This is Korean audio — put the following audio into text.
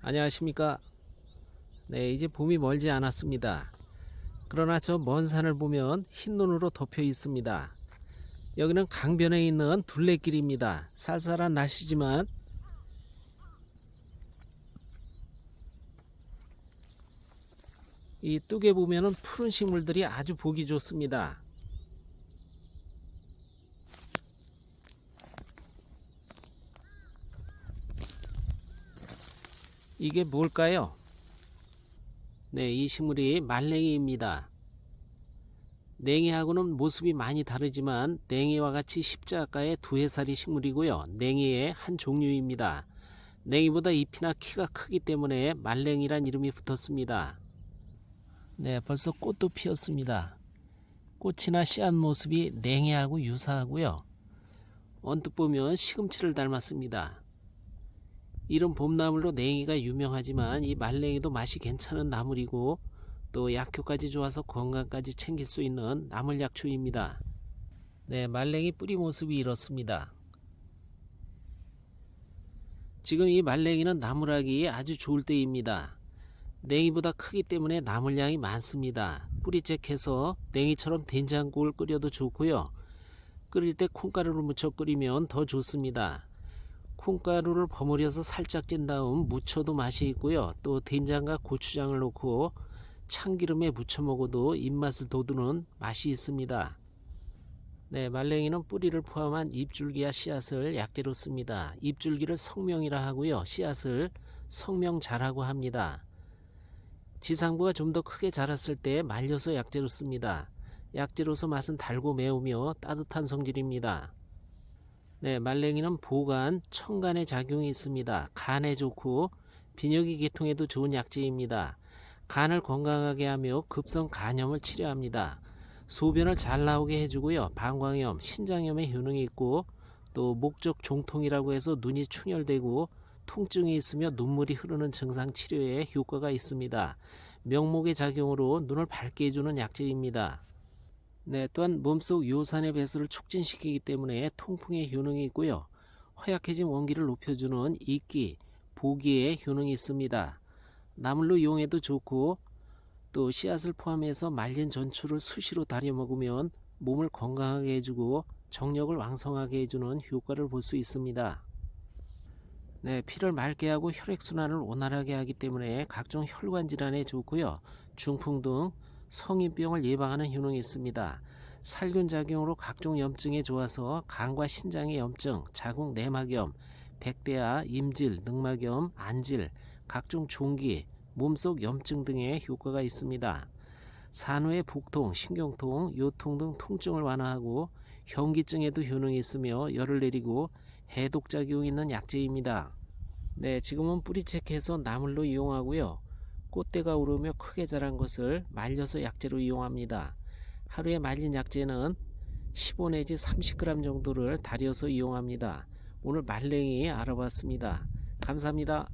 안녕하십니까. 네, 이제 봄이 멀지 않았습니다. 그러나 저 먼 산을 보면 흰 눈으로 덮여 있습니다. 여기는 강변에 있는 둘레길입니다. 쌀쌀한 날씨지만 이 뚝에 보면은 푸른 식물들이 아주 보기 좋습니다. 이게 뭘까요? 네, 이 식물이 말랭이입니다. 냉이하고는 모습이 많이 다르지만 냉이와 같이 십자가의 두 해살이 식물이고요. 냉이의 한 종류입니다. 냉이보다 잎이나 키가 크기 때문에 말랭이란 이름이 붙었습니다. 네, 벌써 꽃도 피었습니다. 꽃이나 씨앗 모습이 냉이하고 유사하고요. 언뜻 보면 시금치를 닮았습니다. 이런 봄나물로 냉이가 유명하지만 이 말랭이도 맛이 괜찮은 나물이고 또 약효까지 좋아서 건강까지 챙길 수 있는 나물 약초입니다. 네, 말랭이 뿌리 모습이 이렇습니다. 지금 이 말랭이는 나물하기 아주 좋을 때입니다. 냉이보다 크기 때문에 나물량이 많습니다. 뿌리째해서 냉이처럼 된장국을 끓여도 좋고요. 끓일 때 콩가루를 묻혀 끓이면 더 좋습니다. 콩가루를 버무려서 살짝 찐 다음 무쳐도 맛이 있고요. 또 된장과 고추장을 넣고 참기름에 무쳐 먹어도 입맛을 돋우는 맛이 있습니다. 네, 말랭이는 뿌리를 포함한 잎줄기와 씨앗을 약재로 씁니다. 잎줄기를 성명이라 하고요. 씨앗을 성명자라고 합니다. 지상부가 좀 더 크게 자랐을 때 말려서 약재로 씁니다. 약재로서 맛은 달고 매우며 따뜻한 성질입니다. 네, 말랭이는 보간, 청간의 작용이 있습니다. 간에 좋고 비뇨기 계통에도 좋은 약재입니다. 간을 건강하게 하며 급성 간염을 치료합니다. 소변을 잘 나오게 해주고요. 방광염, 신장염의 효능이 있고 또 목적 종통이라고 해서 눈이 충혈되고 통증이 있으며 눈물이 흐르는 증상 치료에 효과가 있습니다. 명목의 작용으로 눈을 밝게 해주는 약재입니다. 네, 또한 몸속 요산의 배수를 촉진시키기 때문에 통풍의 효능이 있고요. 허약해진 원기를 높여주는 이끼, 보기의 효능이 있습니다. 나물로 이용해도 좋고 또 씨앗을 포함해서 말린 전초를 수시로 다려 먹으면 몸을 건강하게 해주고 정력을 왕성하게 해주는 효과를 볼 수 있습니다. 네, 피를 맑게 하고 혈액순환을 원활하게 하기 때문에 각종 혈관 질환에 좋고요. 중풍 등 성인병을 예방하는 효능이 있습니다. 살균 작용으로 각종 염증에 좋아서 간과 신장의 염증, 자궁 내막염, 백대야, 임질, 늑막염, 안질, 각종 종기, 몸속 염증 등의 효과가 있습니다. 산후의 복통, 신경통, 요통 등 통증을 완화하고 현기증에도 효능이 있으며 열을 내리고 해독 작용이 있는 약재입니다. 네, 지금은 뿌리채해서 나물로 이용하고요. 꽃대가 오르며 크게 자란 것을 말려서 약재로 이용합니다. 하루에 말린 약재는 15 내지 30g 정도를 달여서 이용합니다. 오늘 말랭이 알아봤습니다. 감사합니다.